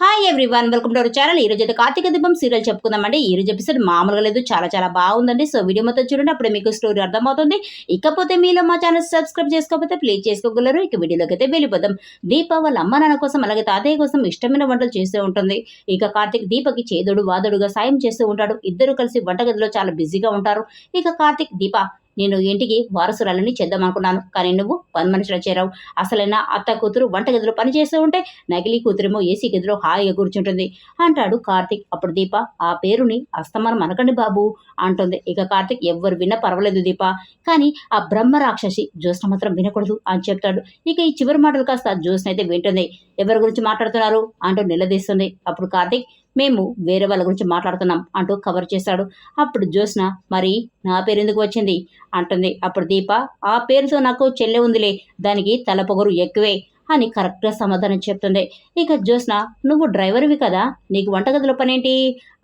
Hi everyone welcome to our channel ఈ రోజు అయితే కార్తీక దీపం సీరియల్ చెప్పుకుందామండి. ఈ రోజు ఎపిసోడ్ మామూలుగా లేదు చాలా చాలా బాగుందండి. సో వీడియో మొత్తం చూడండి అప్పుడే మీకు స్టోరీ అర్థమవుతుంది. ఇకపోతే మీలో మా ఛానల్ సబ్స్క్రైబ్ చేసుకోకపోతే ప్లీజ్ చేసుకోగలరు. ఇక వీడియోలోకి అయితే వెళ్ళిపోదాం. దీప వాళ్ళ అమ్మ నాన్న కోసం అలాగే తాతయ్య కోసం ఇష్టమైన వంటలు చేస్తూ ఉంటుంది. ఇక కార్తీక్ దీపకి చేదుడు వాదుడుగా సాయం చేస్తూ ఉంటాడు. ఇద్దరు కలిసి వంటగదిలో చాలా బిజీగా ఉంటారు. ఇక కార్తీక్ దీప నేను ఇంటికి వారసురాలని చేద్దామనుకున్నాను. కానీ నువ్వు పని మనుషులు చేరావు. అసలైన అత్త కూతురు వంటగదిలో పని చేస్తూ ఉంటే నకిలీ కూతురేమో ఏసీ గదిలో హాయిగా కూర్చుంటుంది. అంటాడు కార్తిక్. అప్పుడు దీప ఆ పేరుని అస్తమానం అనకండి బాబు అంటుంది. ఇక కార్తిక్ ఎవ్వరు విన్నా పర్వాలేదు దీప. కానీ ఆ బ్రహ్మ రాక్షసి జ్యోత్స్న మాత్రం వినకూడదు అని చెప్తాడు. ఇక ఈ చివరి మాటలు కాస్త జ్యోత్స్న అయితే వింటుంది. ఎవరి గురించి మాట్లాడుతున్నారు? అంటూ నిలదీస్తుంది. అప్పుడు కార్తిక్ మేము వేరే వాళ్ళ గురించి మాట్లాడుతున్నాం అంటూ కవర్ చేశాడు. అప్పుడు జ్యోత్స్న మరి నా పేరు ఎందుకు వచ్చింది? అంటుంది. అప్పుడు దీప ఆ పేరుతో నాకు చెల్లె ఉందిలే దానికి తలపొగరు ఎక్కువే అని కరెక్ట్గా సమాధానం చెప్తుంది. ఇక జ్యోత్స్న నువ్వు డ్రైవర్వి కదా నీకు వంటగదిలో పనేంటి?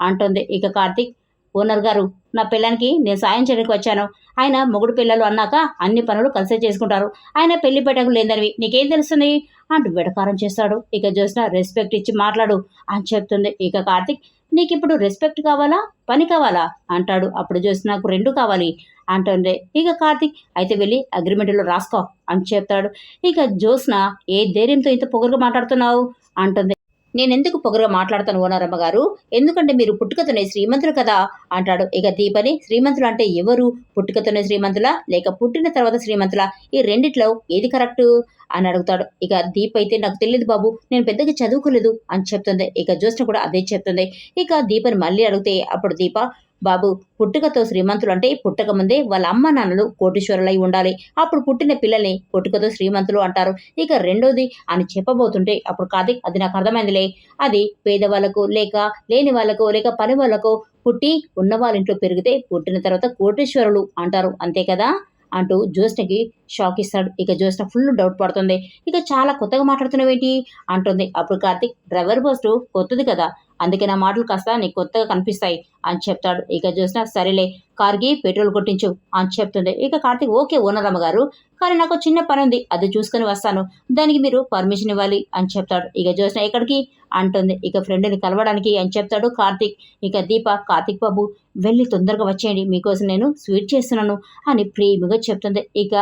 అంటుంది. ఇక కార్తీక్ ఓనర్ గారు నా పిల్లానికి నేను సాయం చేయడానికి వచ్చాను. ఆయన మొగుడు పిల్లలు అన్నాక అన్ని పనులు కలిసే చేసుకుంటారు. ఆయన పెళ్ళి పెట్టకు లేదనివి నీకేం తెలుస్తుంది? అంటూ వెడకారం చేస్తాడు. ఇక జ్యోత్స్న రెస్పెక్ట్ ఇచ్చి మాట్లాడు అని చెప్తుంది. ఇక కార్తిక్ నీకు ఇప్పుడు రెస్పెక్ట్ కావాలా? పని కావాలా అంటాడు. అప్పుడు చూసి నాకు రెండు కావాలి అంటుంది. ఇక కార్తిక్ అయితే వెళ్ళి అగ్రిమెంట్లో రాసుకో అని చెప్తాడు. ఇక జ్యోత్స్న ఏ ధైర్యంతో ఇంత పొగరుగా మాట్లాడుతున్నావు అంటుంది. నేను ఎందుకు పొగరుగా మాట్లాడతాను ఓనారమ్మ గారు? ఎందుకంటే మీరు పుట్టుకతోనే శ్రీమంతులు కదా? అంటాడు. ఇక దీపని శ్రీమంతులు అంటే ఎవరు? పుట్టుకతోనే శ్రీమంతులా? లేక పుట్టిన తర్వాత శ్రీమంతులా? ఈ రెండిట్లో ఏది కరెక్టు? అని అడుగుతాడు. ఇక దీప్ అయితే నాకు తెలియదు బాబు నేను పెద్దగా చదువుకోలేదు అని చెప్తుంది. ఇక జ్యోత్స్న కూడా అదే చెప్తుంది. ఇక దీపని మళ్ళీ అడిగితే అప్పుడు దీప బాబు పుట్టుకతో శ్రీమంతులు అంటే పుట్టక ముందే వాళ్ళ అమ్మ నాన్నలు కోటీశ్వరులై ఉండాలి. అప్పుడు పుట్టిన పిల్లల్ని పుట్టుకతో శ్రీమంతులు అంటారు. ఇక రెండోది అని చెప్పబోతుంటే అప్పుడు కాదు అది నాకు అర్థమైందిలే. అది పేదవాళ్ళకు లేక లేని వాళ్ళకు లేక పని వాళ్ళకు పుట్టి ఉన్న వాళ్ళ ఇంట్లో పెరిగితే పుట్టిన తర్వాత కోటీశ్వరులు అంటారు. అంతే కదా? అంటూ జ్యోత్స్నకి షాక్ ఇస్తాడు. ఇక జ్యోత్స్న ఫుల్ డౌట్ పడుతుంది. ఇక చాలా కొత్తగా మాట్లాడుతున్నావేంటి? అంటుంది అప్పుడు కార్తిక్. డ్రైవర్ పోస్టు కొత్తది కదా. అందుకే నా మాటలు కాస్త నీకు కొత్తగా కనిపిస్తాయి అని చెప్తాడు. ఇక చూసినా సరేలే కార్కి పెట్రోల్ కొట్టించు అని చెప్తుంది ఇక కార్తీక్ ఓకే ఓనరమ్మ గారు. కానీ నాకు చిన్న పని ఉంది అది చూసుకొని వస్తాను. దానికి మీరు పర్మిషన్ ఇవ్వాలి అని చెప్తాడు. ఇక చూసిన ఎక్కడికి? అంటుంది. ఇక ఫ్రెండ్ని కలవడానికి అని చెప్తాడు కార్తీక్. ఇక దీప కార్తీక్ బాబు వెళ్ళి తొందరగా వచ్చేయండి. మీకోసం నేను స్వీట్ చేస్తున్నాను అని ప్రేమగా చెప్తుంది ఇక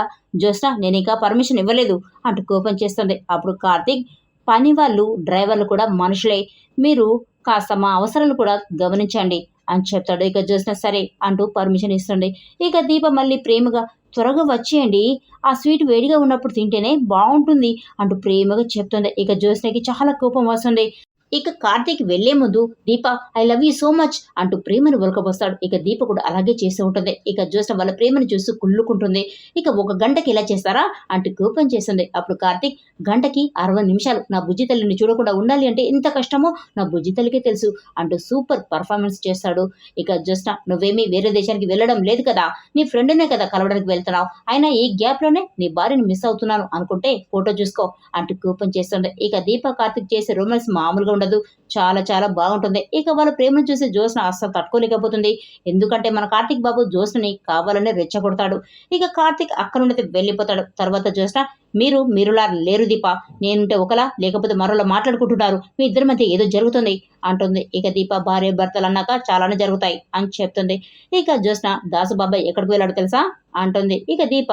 జ్యోత్స్న నేను ఇంకా పర్మిషన్ ఇవ్వలేదు అంటూ కోపం చేస్తుంది అప్పుడు కార్తీక్ పని వాళ్ళు డ్రైవర్లు కూడా మనుషులే. మీరు కాస్త మా అవసరాలు కూడా గమనించండి అని చెప్తాడు. ఇక చూసినా సరే అంటూ పర్మిషన్ ఇస్తుంది. ఇక దీప మళ్ళీ ప్రేమగా త్వరగా వచ్చేయండి. ఆ స్వీట్ వేడిగా ఉన్నప్పుడు తింటేనే బాగుంటుంది అంటూ ప్రేమగా చెప్తుంది. ఇక జ్యోత్స్నకి చాలా కోపం వస్తుంది. ఇక కార్తీక్ వెళ్ళే ముందు Deepa I love you so much అంటూ ప్రేమను ఒలకబోస్తాడు ఇక దీప కూడా అలాగే చేస్తూ ఉంటుంది. ఇక జ్యోత్స్న వాళ్ళ ప్రేమను చూస్తూ కుళ్ళుకుంటుంది. ఇక ఒక గంటకి ఇలా చేస్తారా అంటూ కోపం చేస్తుంది. అప్పుడు కార్తీక్ గంటకి అరవై నిమిషాలు. నా బుజ్జి తల్లిని చూడకుండా ఉండాలి అంటే ఇంత కష్టమో? నా బుజ్జి తల్లికే తెలుసు అంటూ సూపర్ పర్ఫార్మెన్స్ చేస్తాడు. ఇక జ్యోత్స్న నువ్వేమీ వేరే దేశానికి వెళ్ళడం లేదు కదా. నీ ఫ్రెండ్నే కదా కలవడానికి వెళ్తున్నావు. అయినా ఈ గ్యాప్లోనే నీ భార్యని మిస్ అవుతున్నాను అనుకుంటే ఫోటో చూసుకో అంటూ కోపం చేస్తుంది. ఇక దీప కార్తిక్ చేసే రొమాన్స్ మామూలుగా ఉండదు. చాలా చాలా బాగుంటుంది. ఇక వాళ్ళ ప్రేమను చూసి జ్యోత్స్న అస్సలు తట్టుకోలేకపోతుంది. ఎందుకంటే మన కార్తిక్ బాబు జ్యోత్స్ని కావాలని రెచ్చగొడతాడు. ఇక కార్తిక్ అక్కడ నుండి వెళ్ళిపోతాడు. తర్వాత జ్యోత్స్న మీరు మీరులా లేరు దీప. నేనుంటే ఒకలా లేకపోతే మరోలా మాట్లాడుకుంటున్నారు. మీ ఇద్దరి మధ్య ఏదో జరుగుతుంది అంటుంది. ఇక దీప భార్య భర్తలు అన్నాక చాలానే జరుగుతాయి అని చెప్తుంది. ఇక జ్యోత్స్న దాసుబాబాయ్ ఎక్కడికి వెళ్ళాడు తెలుసా? అంటుంది. ఇక దీప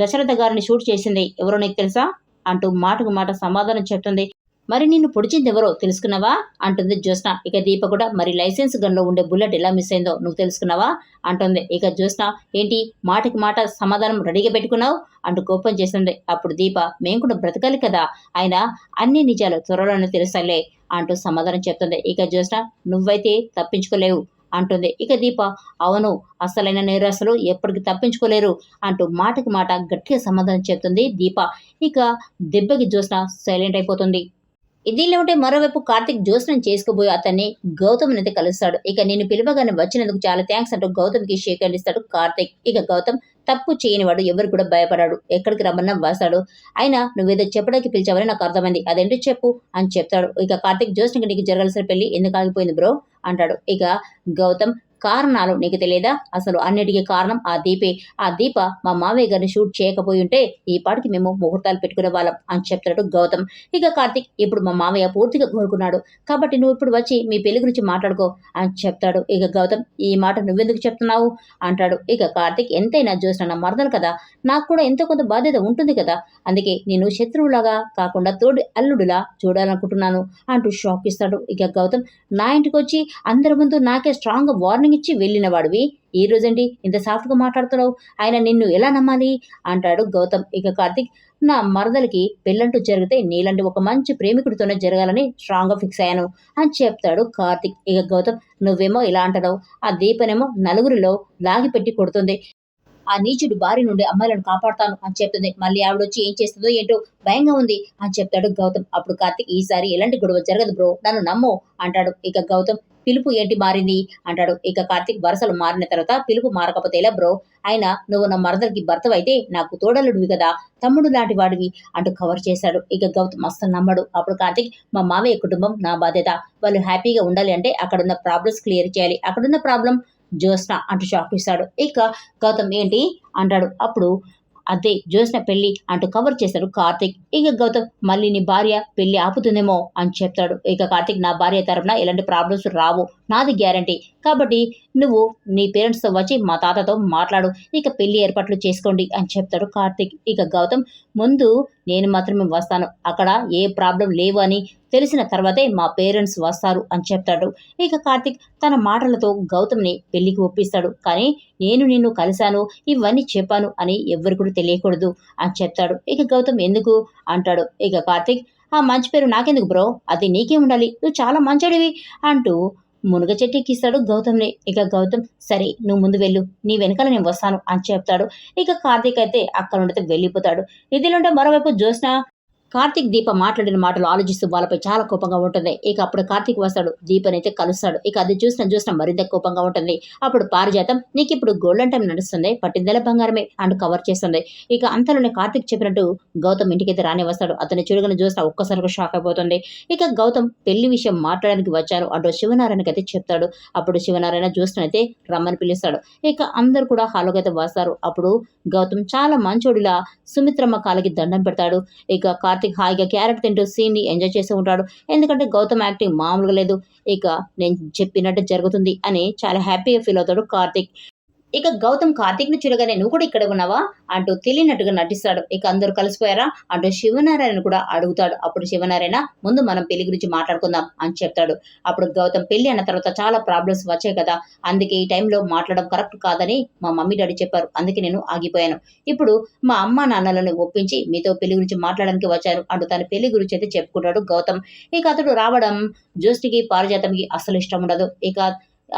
దశరథ గారిని షూట్ చేసింది ఎవరో నీకు తెలుసా? అంటూ మాటకు మాట సమాధానం చెప్తుంది. మరి నిన్ను పొడిచిందెవరో తెలుసుకున్నావా? అంటుంది జ్యోత్స్న. ఇక దీప కూడా మరి లైసెన్స్ గన్లో ఉండే బుల్లెట్ ఎలా మిస్ అయిందో నువ్వు తెలుసుకున్నావా? అంటుంది. ఇక జ్యోత్స్న ఏంటి? మాటకి మాట సమాధానం రెడీగా పెట్టుకున్నావు? అంటూ కోపం చేసింది అప్పుడు దీప మేము కూడా బ్రతకాలి కదా. ఆయన అన్ని నిజాలు త్వరలోనే తెలుస్తాలే అంటూ సమాధానం చెప్తుంది. ఇక జ్యోత్స్న నువ్వైతే తప్పించుకోలేవు అంటుంది. ఇక దీప అవును అసలైన నేరస్తులు ఎప్పటికీ తప్పించుకోలేరు అంటూ మాటకి మాట గట్టిగా సమాధానం చెప్తుంది దీప. ఇక దెబ్బకి జ్యోత్స్న సైలెంట్ అయిపోతుంది. ఇదిలో ఉంటే మరోవైపు కార్తిక్ జ్యోత్స్నం చేసుకోబోయి అతన్ని గౌతమ్ అయితే కలుస్తాడు. ఇక నేను పిలవగానే వచ్చినందుకు చాలా థ్యాంక్స్ అంటూ గౌతమ్కి షేక్ అందిస్తాడు కార్తిక్. ఇక గౌతమ్ తప్పు చేయనివాడు ఎవరు కూడా భయపడాడు. ఎక్కడికి రమ్మన్నా వస్తాడు. అయినా నువ్వేదో చెప్పడానికి పిలిచావని నాకు అర్థమైంది. అదేంటో చెప్పు అని చెప్తాడు. ఇక కార్తిక్ జ్యోత్స్నకి నీకు జరగాల్సిన పెళ్ళి ఎందుకు ఆగిపోయింది బ్రో? అంటాడు. ఇక గౌతమ్ కారణాలు నీకు తెలియదా? అసలు అన్నిటికీ కారణం ఆ దీపే. ఆ దీప మా మావయ్య గారిని షూట్ చేయకపోయి ఉంటే ఈ పాటికి మేము ముహూర్తాలు పెట్టుకునే వాళ్ళం అని చెప్తాడు గౌతమ్. ఇక కార్తిక్ ఇప్పుడు మా మావయ్య పూర్తిగా కోరుకున్నాడు కాబట్టి నువ్వు ఇప్పుడు వచ్చి మీ పెళ్ళి గురించి మాట్లాడుకో అని చెప్తాడు. ఇక గౌతమ్ ఈ మాట నువ్వెందుకు చెప్తున్నావు? అంటాడు. ఇక కార్తిక్ ఎంతైనా చూసిన నా మరదలు కదా? నాకు కూడా ఎంతో కొంత బాధ్యత ఉంటుంది కదా? అందుకే నేను శత్రువులాగా కాకుండా తోడి అల్లుడిలా చూడాలనుకుంటున్నాను అంటూ షాక్ ఇస్తాడు. ఇక గౌతమ్ నా ఇంటికి వచ్చి అందరి ముందు నాకే స్ట్రాంగ్ వార్నింగ్ ఇచ్చి వెళ్ళిన వాడివి. ఈ రోజండి ఇంత సాఫ్ట్గా మాట్లాడుతున్నావు? ఆయన నిన్ను ఎలా నమ్మాలి? అంటాడు గౌతమ్. ఇక కార్తిక్ నా మరదలకి పెళ్ళంటూ జరిగితే నీలాంటి ఒక మంచి ప్రేమికుడితోనే జరగాలని స్ట్రాంగ్గా ఫిక్స్ అయ్యాను అని చెప్తాడు కార్తిక్. ఇక గౌతమ్ నువ్వేమో ఇలా అంటున్నావు? ఆ దీపనేమో నలుగురిలో లాగిపెట్టి కొడుతుంది. ఆ నీచుడు బారి నుండి అమ్మాయిలను కాపాడుతాను అని చెప్తుంది. మళ్ళీ ఆవిడ వచ్చి ఏం చేస్తుందో ఏంటో భయంగా ఉంది అని చెప్తాడు గౌతమ్. అప్పుడు కార్తిక్ ఈసారి ఎలాంటి గొడవ జరగదు బ్రో. నన్ను నమ్ము అంటాడు. ఇక గౌతమ్ పిలుపు ఏంటి మారింది? అంటాడు. ఇక కార్తిక్ వరసలు మారిన తర్వాత పిలుపు మారకపోతే ఎలా బ్రో అయినా నువ్వు నా మరదలకి భర్తవైతే నాకు తోడలుడివి కదా తమ్ముడు లాంటి వాడివి అంటూ కవర్ చేశాడు. ఇక గౌతమ్ అస్సలు నమ్మడు. అప్పుడు కార్తిక్ మా మావయ్య కుటుంబం నా బాధ్యత. వాళ్ళు హ్యాపీగా ఉండాలి అంటే అక్కడున్న ప్రాబ్లమ్స్ క్లియర్ చేయాలి. అక్కడున్న ప్రాబ్లం జ్యోత్స్న అంటూ షాక్ ఇస్తాడు. ఇక గౌతమ్ ఏంటి? అంటాడు. అప్పుడు అదే జ్యోత్స్న పెళ్ళి అంటూ కవర్ చేశాడు కార్తిక్. ఇక గౌతమ్ మళ్ళీ నీ భార్య పెళ్ళి ఆపుతుందేమో అని చెప్తాడు. ఇక కార్తిక్ నా భార్య తరపున ఎలాంటి ప్రాబ్లమ్స్ రావు. నాది గ్యారంటీ. కాబట్టి నువ్వు నీ పేరెంట్స్తో వచ్చి మా తాతతో మాట్లాడు. ఇక పెళ్ళి ఏర్పాట్లు చేసుకోండి అని చెప్తాడు కార్తిక్. ఇక గౌతమ్ ముందు నేను మాత్రమే వస్తాను. అక్కడ ఏ ప్రాబ్లం లేవు అని తెలిసిన తర్వాతే మా పేరెంట్స్ వస్తారు అని చెప్తాడు. ఇక కార్తిక్ తన మాటలతో గౌతమ్ని పెళ్ళికి ఒప్పిస్తాడు. కానీ నేను నిన్ను కలిశాను ఇవన్నీ చెప్పాను అని ఎవరు కూడా తెలియకూడదు అని చెప్తాడు. ఇక గౌతమ్ ఎందుకు అంటాడు. ఇక కార్తిక్ ఆ మంచి పేరు నాకెందుకు బ్రో? అది నీకే ఉండాలి. నువ్వు చాలా మంచడివి అంటూ మునగ చెట్టు ఎక్కిస్తాడు గౌతమ్ని. ఇక గౌతమ్ సరే నువ్వు ముందు వెళ్ళు. నీ వెనకాల నేను వస్తాను అని చెప్తాడు. ఇక కార్తీక్ అయితే అక్కడ నుండి వెళ్ళిపోతాడు. ఇదిలోంటే మరోవైపు జ్యోత్స్న కార్తీక్ దీప మాట్లాడిన మాటలు ఆలోచిస్తూ వాళ్ళపై చాలా కోపంగా ఉంటుంది. ఇక అప్పుడు కార్తీక్ వస్తాడు. దీపని అయితే కలుస్తాడు. ఇక అది చూసిన చూసిన మరింత కోపంగా ఉంటుంది. అప్పుడు పారిజాతం నీకు ఇప్పుడు గోల్డెన్ టైం నడుస్తుంది. పట్టిందెల బంగారమే అంటూ కవర్ చేస్తుంది. ఇక అంతలోనే కార్తీక్ చెప్పినట్టు గౌతమ్ ఇంటికైతే రాని వస్తాడు. అతని చూడగానే చూస్తే ఒక్కసారిగా షాక్ అయిపోతుంది. ఇక గౌతమ్ పెళ్ళి విషయం మాట్లాడడానికి వచ్చారు. అటు శివనారాయణకి అయితే చెప్తాడు. అప్పుడు శివనారాయణ చూస్తున్నైతే రమ్మని పిలుస్తాడు. ఇక అందరు కూడా హాలోకి అయితే వస్తారు. అప్పుడు గౌతమ్ చాలా మంచోడిలా సుమిత్రమ్మ కాలికి దండం పెడతాడు. ఇక కార్తిక్ హాయిగా క్యారెట్ తింటూ సీన్ని ఎంజాయ్ చేస్తూ ఉంటాడు. ఎందుకంటే గౌతమ్ యాక్టింగ్ మామూలుగా లేదు. ఇక నేను చెప్పినట్టు జరుగుతుంది అని చాలా హ్యాపీగా ఫీల్ అవుతాడు కార్తిక్. ఇక గౌతమ్ కార్తీక్ని చూడగానే నువ్వు కూడా ఇక్కడ ఉన్నావా? అంటూ తెలియనట్టుగా నటిస్తాడు. ఇక అందరూ కలిసిపోయారా? అంటూ శివనారాయణ కూడా అడుగుతాడు. అప్పుడు శివనారాయణ ముందు మనం పెళ్ళి గురించి మాట్లాడుకుందాం అని చెప్తాడు. అప్పుడు గౌతమ్ పెళ్ళి అన్న తర్వాత చాలా ప్రాబ్లమ్స్ వచ్చాయి కదా. అందుకే ఈ టైంలో మాట్లాడడం కరెక్ట్ కాదని మా మమ్మీ డాడీ చెప్పారు. అందుకే నేను ఆగిపోయాను. ఇప్పుడు మా అమ్మ నాన్నలను ఒప్పించి మీతో పెళ్ళి గురించి మాట్లాడడానికి వచ్చాను అంటూ తన పెళ్ళి గురించి అయితే చెప్పుకుంటాడు గౌతమ్. ఇక అతడు రావడం జ్యోష్టికి పారిజాతంకి అసలు ఇష్టం ఉండదు. ఇక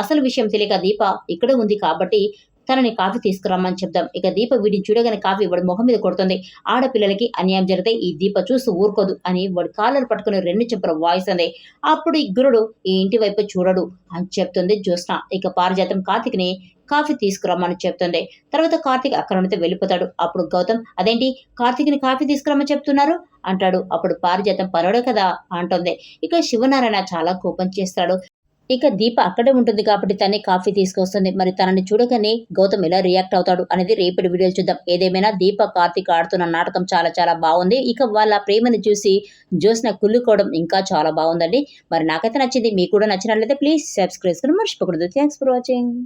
అసలు విషయం తెలియక దీప ఇక్కడే ఉంది కాబట్టి తనని కాఫీ తీసుకురమ్మని చెప్దాం. ఇక దీప వీడిని చూడగానే కాఫీ వాడి మొహం మీద కొడుతుంది. ఆడపిల్లలకి అన్యాయం జరిగితే ఈ దీప చూస్తూ ఊరుకోదు అని వాడి కాలర్ పట్టుకుని రెండు చెప్పర వాయిస్ అంది. అప్పుడు ఈ గురుడు ఈ ఇంటి వైపు చూడడు అని చెప్తుంది జ్యోత్స్న. ఇక పారిజాతం కార్తిక్ని కాఫీ తీసుకురమ్మని చెప్తుంది. తర్వాత కార్తిక్ అక్కడ నుండి వెళ్ళిపోతాడు. అప్పుడు గౌతమ్ అదేంటి? కార్తిక్ని కాఫీ తీసుకురమ్మని చెప్తున్నారు? అంటాడు. అప్పుడు పారిజాతం పనోడే కదా అంటుంది. ఇక శివనారాయణ చాలా కోపం చేస్తాడు. ఇక దీప అక్కడే ఉంటుంది కాబట్టి తనే కాఫీ తీసుకొస్తుంది. మరి తనని చూడగానే గౌతమ్ ఎలా రియాక్ట్ అవుతాడు అనేది రేపటి వీడియోలు చూద్దాం. ఏదేమైనా దీప కార్తీక్ ఆడుతున్న నాటకం చాలా చాలా బాగుంది. ఇక వాళ్ళ ప్రేమని చూసి జ్యోత్స్న కుళ్ళుకోవడం ఇంకా చాలా బాగుందండి. మరి నాకైతే నచ్చింది మీకు కూడా నచ్చినట్లయితే ప్లీజ్ సబ్స్క్రైబ్ చేసుకుని మర్చిపోకూడదు. Thanks for watching